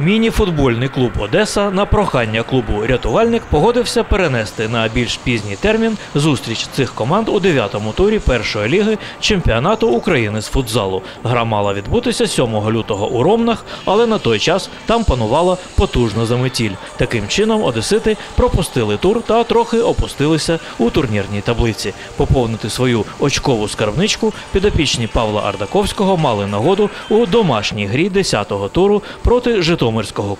Міні-футбольний клуб Одеса на прохання клубу рятувальник погодився перенести на більш пізній термін зустріч цих команд у дев'ятому турі першої ліги чемпіонату України з футзалу. Гра мала відбутися 7 лютого у Ромнах, але на той час там панувала потужна заметіль. Таким чином одесити пропустили тур та трохи опустилися у турнірній таблиці. Поповнити свою очкову скарбничку підопічні Павла Ардаковського мали нагоду у домашній грі 10-го туру проти Житомирського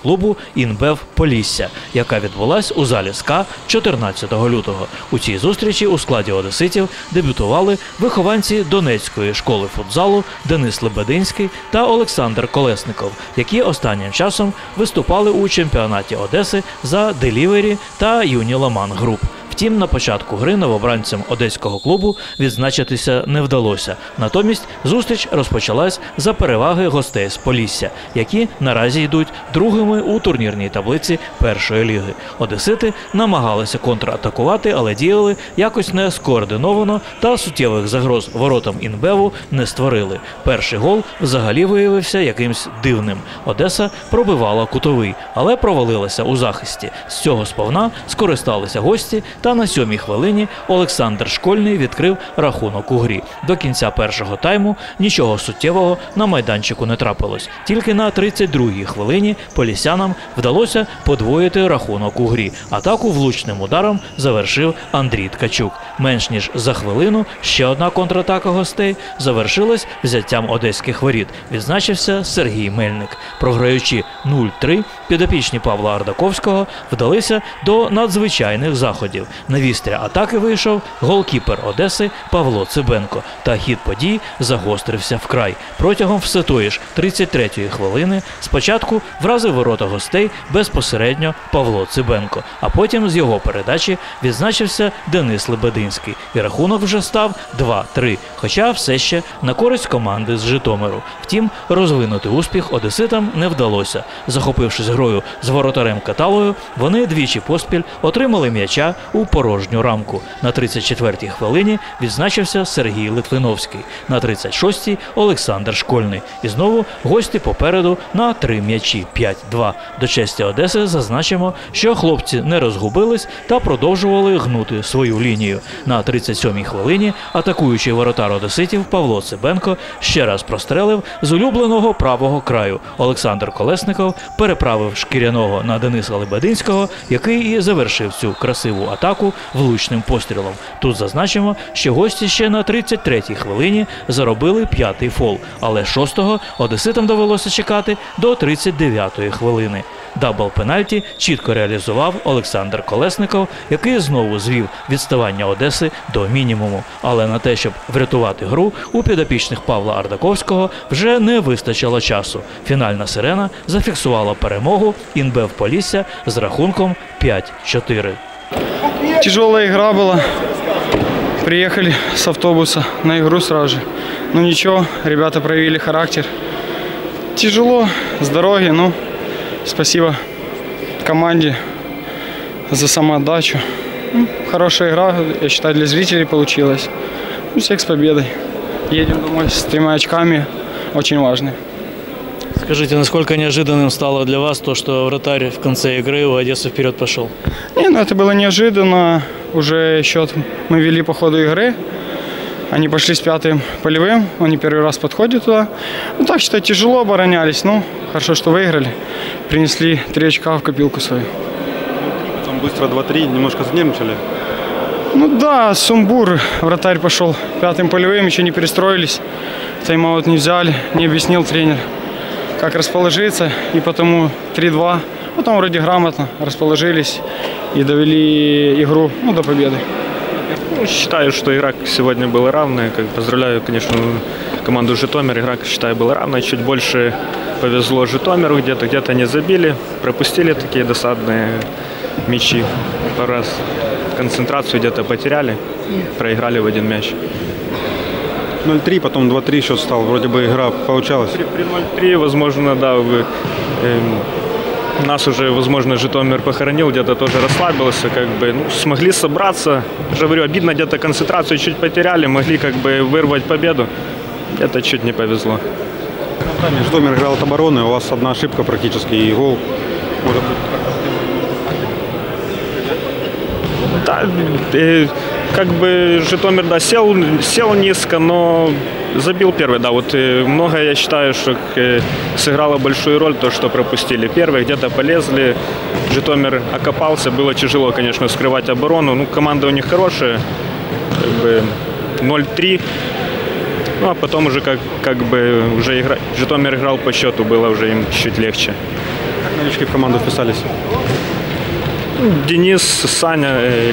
клубу Інбев Полісся, яка відбулась у залі СКА 14 лютого. У цій зустрічі у складі одеситів дебютували вихованці Донецької школи футзалу Денис Лебединський та Олександр Колесников, які останнім часом виступали у чемпіонаті Одеси за Делівері та Юні Ламан Груп. Втім, на початку гри новобранцям одеського клубу відзначитися не вдалося. Натомість зустріч розпочалась за переваги гостей з Полісся, які наразі йдуть другими у турнірній таблиці першої ліги. Одесити намагалися контратакувати, але діяли якось не скоординовано та суттєвих загроз воротам інбеву не створили. Перший гол взагалі виявився якимсь дивним. Одеса пробивала кутовий, але провалилася у захисті. З цього сповна скористалися гості. Та на сьомій хвилині Олександр Школьний відкрив рахунок у грі. До кінця першого тайму нічого суттєвого на майданчику не трапилось. Тільки на 32-й хвилині полісянам вдалося подвоїти рахунок у грі. Атаку влучним ударом завершив Андрій Ткачук. Менш ніж за хвилину ще одна контратака гостей завершилась взяттям одеських воріт. Відзначився Сергій Мельник. Програючи 0-3, підопічні Павла Ардаковського вдалися до надзвичайних заходів. На вістря атаки вийшов голкіпер Одеси Павло Цибенко. Та хід подій загострився вкрай. Протягом все тої ж 33-ї хвилини спочатку вразив ворота гостей безпосередньо Павло Цибенко, а потім з його передачі відзначився Денис Лебединський. І рахунок вже став 2-3, хоча все ще на користь команди з Житомиру. Втім, розвинути успіх одеситам не вдалося. Захопившись грою з воротарем Каталою, вони двічі поспіль отримали м'яча у порожню рамку. На 34-й хвилині відзначився Сергій Литвиновський, на 36-й – Олександр Школьний. І знову гості попереду на три м'ячі 5-2. До честі Одеси зазначимо, що хлопці не розгубились та продовжували гнути свою лінію. На 37-й хвилині атакуючий воротар Одеситів Павло Цибенко ще раз прострелив з улюбленого правого краю. Олександр Колесников переправив шкіряного на Дениса Лебединського, який і завершив цю красиву атаку влучним пострілом. Тут зазначимо, що гості ще на 33-й хвилині заробили п'ятий фол, але шостого одеситам довелося чекати до 39-ї хвилини. Дабл пенальті чітко реалізував Олександр Колесников, який знову звів відставання Одеси до мінімуму. Але на те, щоб врятувати гру, у підопічних Павла Ардаковського вже не вистачило часу. Фінальна сирена зафіксувала перемогу Інбев Полісся з рахунком 5-4. Тяжелая игра была. Приехали с автобуса на игру сразу же. Ну ничего, ребята проявили характер. Тяжело с дороги, ну спасибо команде за самоотдачу. Ну, Хорошая игра, я считаю, для зрителей получилась. Ну, всех с победой. Едем домой с тремя очками, очень важные. Скажите, насколько неожиданным стало для вас то, что вратарь в конце игры у Одессы вперед пошел? Не, ну это было неожиданно. Уже счет мы вели по ходу игры. Они пошли с пятым полевым. Они первый раз подходят туда. Ну так считаю, тяжело оборонялись. Ну, хорошо, что выиграли. Принесли три очка в копилку свою. Там быстро 2-3, немножко занервничали. Ну да, сумбур. Вратарь пошел пятым полевым, еще не перестроились. Тайм-аут не взяли, не объяснил тренер, как расположиться. И потому 3-2. Потом вроде грамотно расположились и довели игру ну, до победы. Ну, считаю, что игра сегодня была равная. Как, поздравляю, конечно, команду Житомир. Игра, считаю, была равная. Чуть больше повезло Житомиру где-то, где-то не забили. Пропустили такие досадные мячи. Пару раз концентрацию где-то потеряли. Проиграли в один мяч. 0-3, потом 2-3 счет стал. Вроде бы игра получалась. При, при 0-3, возможно, да, вы, эм, нас уже, возможно, Житомир похоронил, где-то тоже расслабился, как бы, ну, смогли собраться. Уже говорю, обидно, где-то концентрацию чуть потеряли, могли как бы вырвать победу. Это чуть не повезло. Житомир играл от обороны, у вас одна ошибка практически и гол. Может быть, Да, э, как бы Житомир, да, сел, сел низко, но забил первый, да. Вот э, многое, я считаю, что э, сыграло большую роль то, что пропустили первый, где-то полезли. Житомир окопался, было тяжело, конечно, скрывать оборону. Ну, команда у них хорошая, как бы 0-3. Ну, а потом уже как, как бы уже игра... Житомир играл по счету, было уже им чуть легче. как новички в команду вписались? Денис, Саня, э,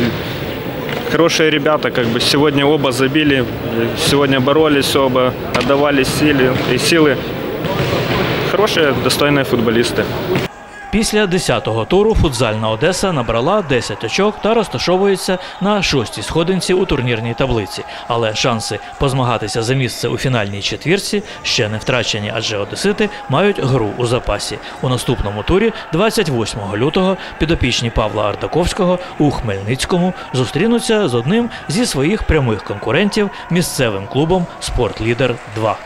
хорошие ребята, как бы сегодня оба забили, э, сегодня боролись оба, отдавали силы, и силы. Хорошие, достойные футболисты. Після 10-го туру футзальна Одеса набрала 10 очок та розташовується на шостій сходинці у турнірній таблиці. Але шанси позмагатися за місце у фінальній четвірці ще не втрачені, адже одесити мають гру у запасі. У наступному турі, 28 лютого, підопічні Павла Ардаковського у Хмельницькому зустрінуться з одним зі своїх прямих конкурентів місцевим клубом Спортлідер 2